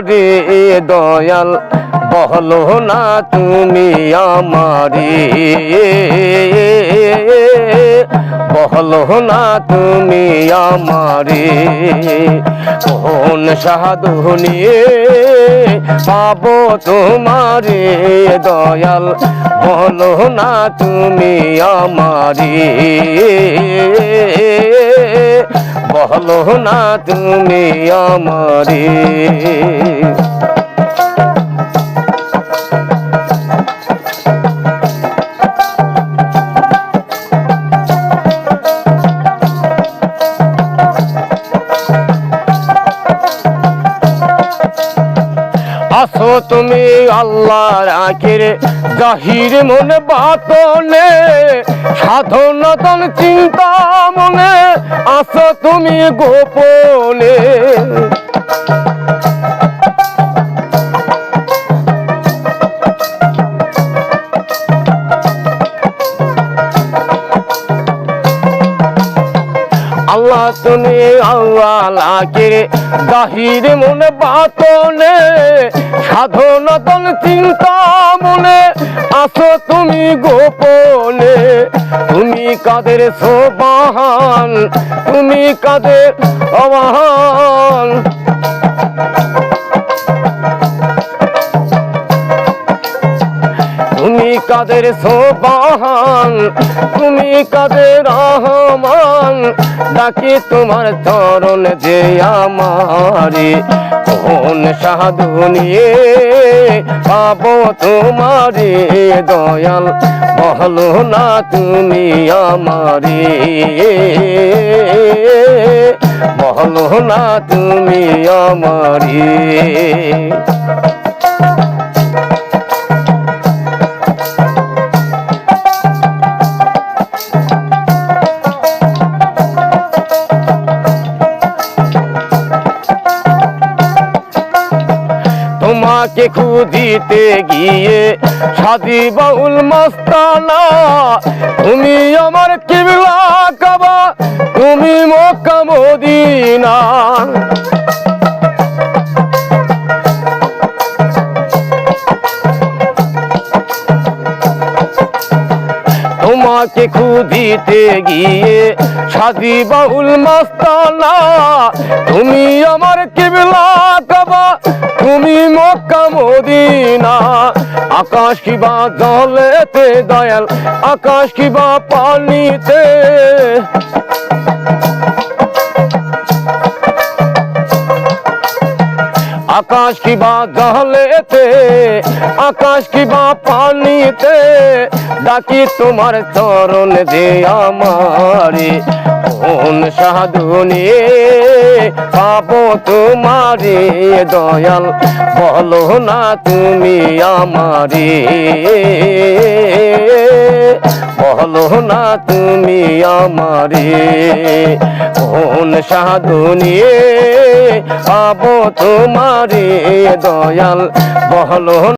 আমারে দয়াল বহলো না তুমি আমারে। বহলো না তুমি আমারে। কোন সাধুনি পাবো তোমারে দয়াল। বলো না তুমি আমারে। বলো না তুমি আমারে। আসো তুমি আল্লাহর আখের জাহির মনে বাতনে সাধনতন চিন্তা মনে আসো তুমি গোপনে। তুমি আল্লাহ লাকের গাহির মনে বাতনে সাধনতন চিন্তা মনে। আসো তুমি গোপনে, তুমি কাদের সোবাহান তুমি কাদের অবাহান। তুমি কাদের সোবাহান? তুমি কাদের রহমান? ডাকি তোমার চরণ যে আমারে। কোন সাধু নিয়ে পাবো তোমারে? দয়াল, বহলো না তুমি আমারে। বহলো না তুমি আমারে। তোমাকে খুঁজিতে গিয়ে সাদি বাউল মস্তানা তুমি আমার কিবলা কাবা তুমি মক্কা মদিনা। তোমাকে খুঁজিতে গিয়ে সাজি বাহুল মস্তানা, তুমি আমার কিবলা কাবা, তুমি মক্কা মদিনা। আকাশ কিবা জলেতে দয়াল, আকাশ কিবা পানিতে? আকাশ কিবা জলেতে আকাশ কিবা পানিতে, ডাকি তোমার চরণ যে আমারে, কোন সাধুনি পাবো তোমারে, দয়াল বলো না তুমি আমারে। না তুমি আমারে। কোন সাধুনি পাবো তোমারে দয়াল বলো